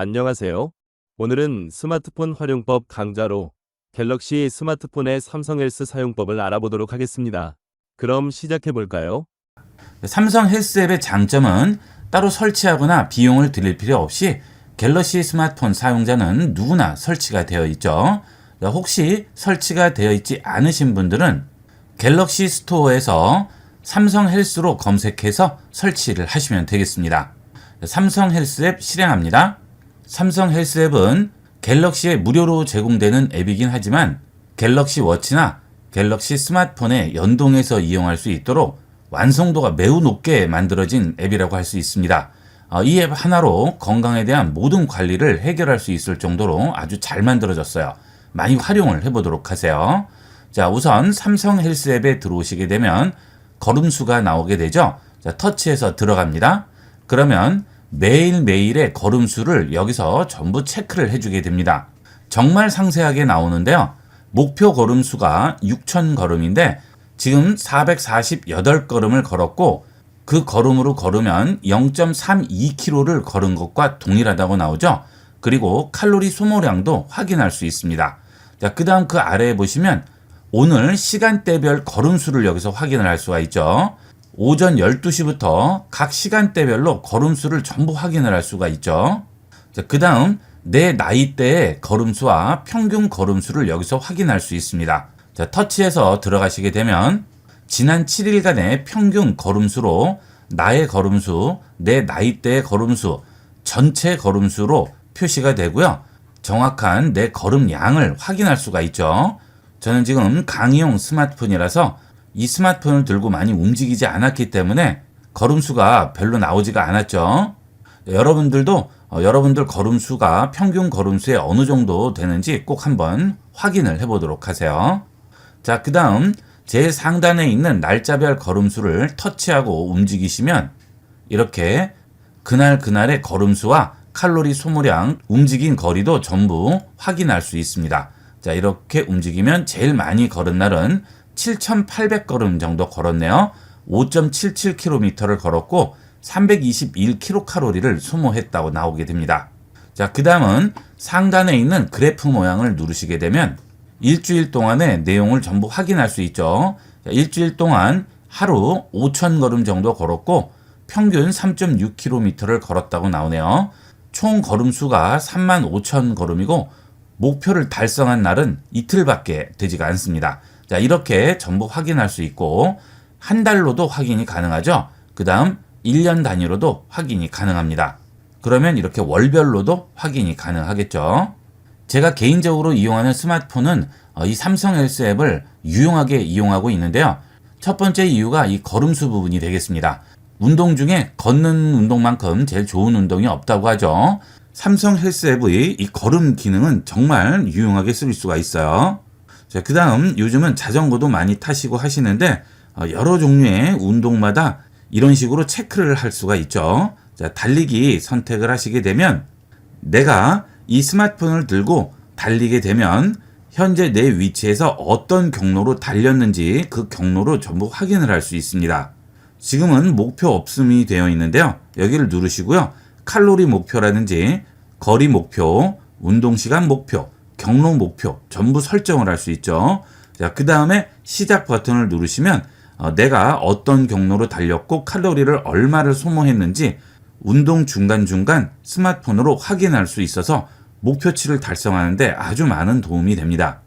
안녕하세요. 오늘은 스마트폰 활용법 강좌로 갤럭시 스마트폰의 삼성 헬스 사용법을 알아보도록 하겠습니다. 그럼 시작해 볼까요? 삼성 헬스 앱의 장점은 따로 설치하거나 비용을 들일 필요 없이 갤럭시 스마트폰 사용자는 누구나 설치가 되어 있죠. 혹시 설치가 되어 있지 않으신 분들은 갤럭시 스토어에서 삼성 헬스로 검색해서 설치를 하시면 되겠습니다. 삼성 헬스 앱 실행합니다. 삼성 헬스 앱은 갤럭시에 무료로 제공되는 앱이긴 하지만 갤럭시 워치나 갤럭시 스마트폰에 연동해서 이용할 수 있도록 완성도가 매우 높게 만들어진 앱이라고 할 수 있습니다. 어, 이앱 하나로 건강에 대한 모든 관리를 해결할 수 있을 정도로 아주 잘 만들어졌어요. 많이 활용을 해보도록 하세요. 자, 우선 삼성 헬스 앱에 들어오시게 되면 걸음수가 나오게 되죠. 자, 터치해서 들어갑니다. 그러면 매일매일의 걸음수를 여기서 전부 체크를 해주게 됩니다. 정말 상세하게 나오는데요. 목표 걸음수가 6,000 걸음인데 지금 448걸음을 걸었고 그 걸음으로 걸으면 0.32km를 걸은 것과 동일하다고 나오죠. 그리고 칼로리 소모량도 확인할 수 있습니다. 자, 그 다음 그 아래에 보시면 오늘 시간대별 걸음수를 여기서 확인을 할 수가 있죠. 오전 12시부터 각 시간대별로 걸음수를 전부 확인을 할 수가 있죠. 자, 그 다음 내 나이대의 걸음수와 평균 걸음수를 여기서 확인할 수 있습니다. 자, 터치해서 들어가시게 되면 지난 7일간의 평균 걸음수로 나의 걸음수, 내 나이대의 걸음수, 전체 걸음수로 표시가 되고요. 정확한 내 걸음 양을 확인할 수가 있죠. 저는 지금 강의용 스마트폰이라서 이 스마트폰을 들고 많이 움직이지 않았기 때문에 걸음수가 별로 나오지가 않았죠. 여러분들도 어, 여러분들 걸음수가 평균 걸음수에 어느 정도 되는지 꼭 한번 확인을 해보도록 하세요. 자, 그 다음 제 상단에 있는 날짜별 걸음수를 터치하고 움직이시면 이렇게 그날 그날의 걸음수와 칼로리 소모량, 움직인 거리도 전부 확인할 수 있습니다. 자, 이렇게 움직이면 제일 많이 걸은 날은 7,800걸음 정도 걸었네요. 5.77km를 걸었고 321kcal를 소모했다고 나오게 됩니다. 자, 그 다음은 상단에 있는 그래프 모양을 누르시게 되면 일주일 동안의 내용을 전부 확인할 수 있죠. 자, 일주일 동안 하루 5,000걸음 정도 걸었고 평균 3.6km를 걸었다고 나오네요. 총 걸음 수가 35,000걸음이고 목표를 달성한 날은 이틀밖에 되지가 않습니다. 자, 이렇게 전부 확인할 수 있고 한 달로도 확인이 가능하죠. 그 다음 1년 단위로도 확인이 가능합니다. 그러면 이렇게 월별로도 확인이 가능하겠죠. 제가 개인적으로 이용하는 스마트폰은 어, 이 삼성 헬스 앱을 유용하게 이용하고 있는데요. 첫 번째 이유가 이 걸음수 부분이 되겠습니다. 운동 중에 걷는 운동만큼 제일 좋은 운동이 없다고 하죠. 삼성 헬스 앱의 이 걸음 기능은 정말 유용하게 쓸 수가 있어요. 자, 그 다음 요즘은 자전거도 많이 타시고 하시는데 어, 여러 종류의 운동마다 이런 식으로 체크를 할 수가 있죠. 자, 달리기 선택을 하시게 되면 내가 이 스마트폰을 들고 달리게 되면 현재 내 위치에서 어떤 경로로 달렸는지 그 경로로 전부 확인을 할 수 있습니다. 지금은 목표 없음이 되어 있는데요. 여기를 누르시고요. 칼로리 목표라든지 거리 목표, 운동 시간 목표, 경로 목표 전부 설정을 할 수 있죠. 자, 그 다음에 시작 버튼을 누르시면 어, 내가 어떤 경로로 달렸고 칼로리를 얼마를 소모했는지 운동 중간중간 스마트폰으로 확인할 수 있어서 목표치를 달성하는데 아주 많은 도움이 됩니다.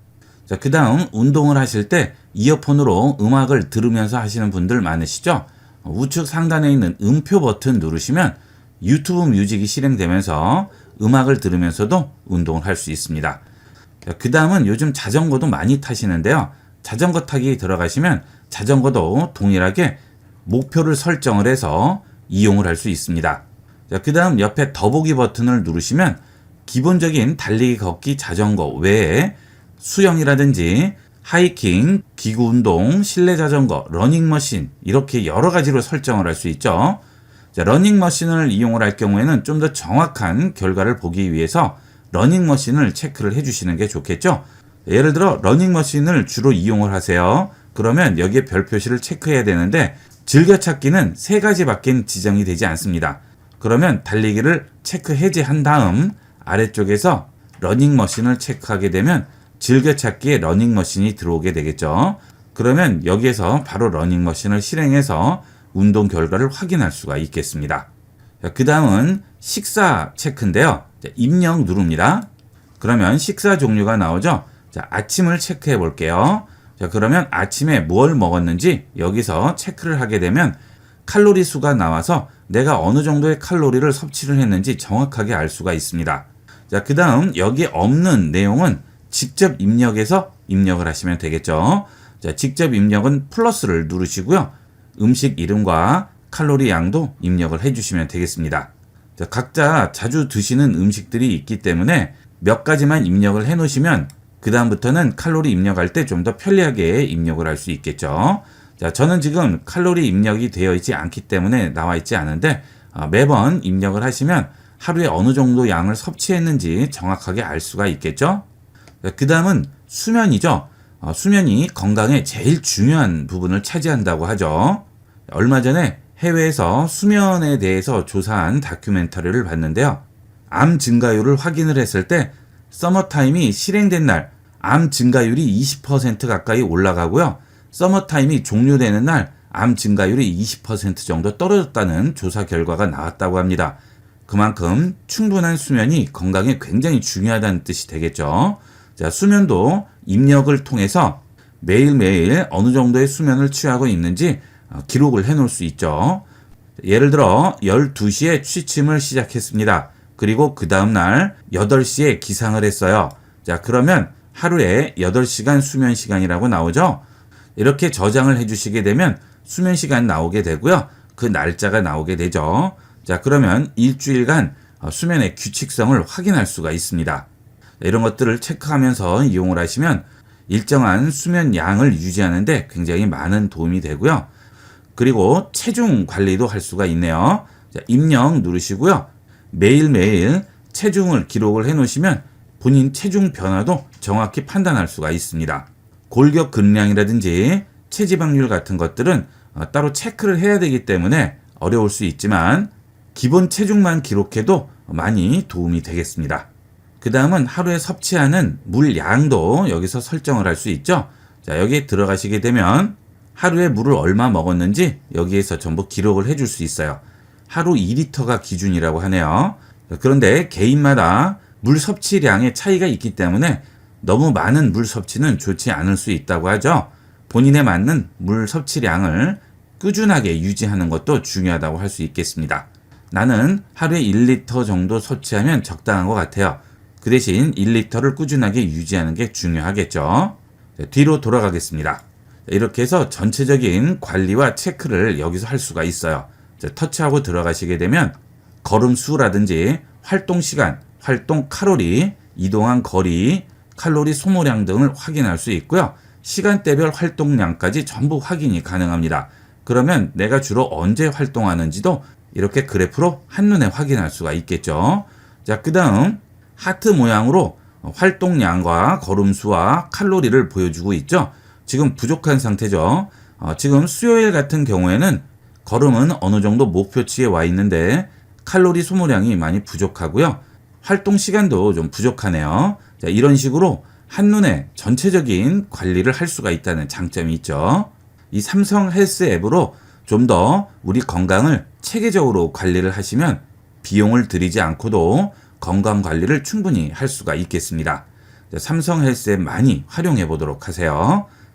자, 그 다음 운동을 하실 때 이어폰으로 음악을 들으면서 하시는 분들 많으시죠? 우측 상단에 있는 음표 버튼 누르시면 유튜브 뮤직이 실행되면서 음악을 들으면서도 운동을 할 수 있습니다. 그 다음은 요즘 자전거도 많이 타시는데요. 자전거 타기 들어가시면 자전거도 동일하게 목표를 설정을 해서 이용을 할 수 있습니다. 그 다음 옆에 더보기 버튼을 누르시면 기본적인 달리기, 걷기, 자전거 외에 수영이라든지 하이킹, 기구 운동, 실내 자전거, 러닝머신 이렇게 여러 가지로 설정을 할 수 있죠. 자, 러닝머신을 이용을 할 경우에는 좀 더 정확한 결과를 보기 위해서 러닝머신을 체크를 해주시는 게 좋겠죠. 예를 들어 러닝머신을 주로 이용을 하세요. 그러면 여기에 별 표시를 체크해야 되는데 즐겨찾기는 세 가지밖에 지정이 되지 않습니다. 그러면 달리기를 체크 해제한 다음 아래쪽에서 러닝머신을 체크하게 되면 즐겨찾기에 러닝머신이 들어오게 되겠죠. 그러면 여기에서 바로 러닝머신을 실행해서 운동 결과를 확인할 수가 있겠습니다. 그 다음은 식사 체크인데요. 자, 입력 누릅니다. 그러면 식사 종류가 나오죠. 자, 아침을 체크해 볼게요. 자, 그러면 아침에 뭘 먹었는지 여기서 체크를 하게 되면 칼로리 수가 나와서 내가 어느 정도의 칼로리를 섭취를 했는지 정확하게 알 수가 있습니다. 자, 그 다음 여기 없는 내용은 직접 입력해서 입력을 하시면 되겠죠. 자, 직접 입력은 플러스를 누르시고요. 음식 이름과 칼로리 양도 입력을 해주시면 되겠습니다. 자, 각자 자주 드시는 음식들이 있기 때문에 몇 가지만 입력을 해 놓으시면 그다음부터는 칼로리 입력할 때 좀 더 편리하게 입력을 할 수 있겠죠. 자, 저는 지금 칼로리 입력이 되어 있지 않기 때문에 나와 있지 않은데 아, 매번 입력을 하시면 하루에 어느 정도 양을 섭취했는지 정확하게 알 수가 있겠죠. 그 다음은 수면이죠. 어, 수면이 건강에 제일 중요한 부분을 차지한다고 하죠. 얼마 전에 해외에서 수면에 대해서 조사한 다큐멘터리를 봤는데요. 암 증가율을 확인을 했을 때 서머타임이 실행된 날 암 증가율이 20% 가까이 올라가고요. 서머타임이 종료되는 날 암 증가율이 20% 정도 떨어졌다는 조사 결과가 나왔다고 합니다. 그만큼 충분한 수면이 건강에 굉장히 중요하다는 뜻이 되겠죠. 자, 수면도 입력을 통해서 매일매일 어느 정도의 수면을 취하고 있는지 어, 기록을 해 놓을 수 있죠. 예를 들어 12시에 취침을 시작했습니다. 그리고 그 다음날 8시에 기상을 했어요. 자, 그러면 하루에 8시간 수면 시간이라고 나오죠? 이렇게 저장을 해주시게 되면 수면 시간 나오게 되고요. 그 날짜가 나오게 되죠. 자, 그러면 일주일간 어, 수면의 규칙성을 확인할 수가 있습니다. 이런 것들을 체크하면서 이용을 하시면 일정한 수면 양을 유지하는데 굉장히 많은 도움이 되고요. 그리고 체중 관리도 할 수가 있네요. 자, 입력 누르시고요. 매일매일 체중을 기록을 해 놓으시면 본인 체중 변화도 정확히 판단할 수가 있습니다. 골격 근량이라든지 체지방률 같은 것들은 어, 따로 체크를 해야 되기 때문에 어려울 수 있지만 기본 체중만 기록해도 많이 도움이 되겠습니다. 그 다음은 하루에 섭취하는 물 양도 여기서 설정을 할 수 있죠. 자, 여기에 들어가시게 되면 하루에 물을 얼마 먹었는지 여기에서 전부 기록을 해줄 수 있어요. 하루 2리터가 기준이라고 하네요. 그런데 개인마다 물 섭취량의 차이가 있기 때문에 너무 많은 물 섭취는 좋지 않을 수 있다고 하죠. 본인에 맞는 물 섭취량을 꾸준하게 유지하는 것도 중요하다고 할 수 있겠습니다. 나는 하루에 1리터 정도 섭취하면 적당한 것 같아요. 그 대신 1리터를 꾸준하게 유지하는 게 중요하겠죠. 자, 뒤로 돌아가겠습니다. 이렇게 해서 전체적인 관리와 체크를 여기서 할 수가 있어요. 자, 터치하고 들어가시게 되면 걸음 수라든지 활동 시간, 활동 칼로리, 이동한 거리, 칼로리 소모량 등을 확인할 수 있고요. 시간대별 활동량까지 전부 확인이 가능합니다. 그러면 내가 주로 언제 활동하는지도 이렇게 그래프로 한눈에 확인할 수가 있겠죠. 자, 그 다음 하트 모양으로 활동량과 걸음수와 칼로리를 보여주고 있죠. 지금 부족한 상태죠. 어, 지금 수요일 같은 경우에는 걸음은 어느 정도 목표치에 와 있는데 칼로리 소모량이 많이 부족하고요. 활동 시간도 좀 부족하네요. 자, 이런 식으로 한눈에 전체적인 관리를 할 수가 있다는 장점이 있죠. 이 삼성 헬스 앱으로 좀 더 우리 건강을 체계적으로 관리를 하시면 비용을 들이지 않고도 건강 관리를 충분히 할 수가 있겠습니다. 자, 삼성 헬스 앱 많이 활용해 보도록 하세요.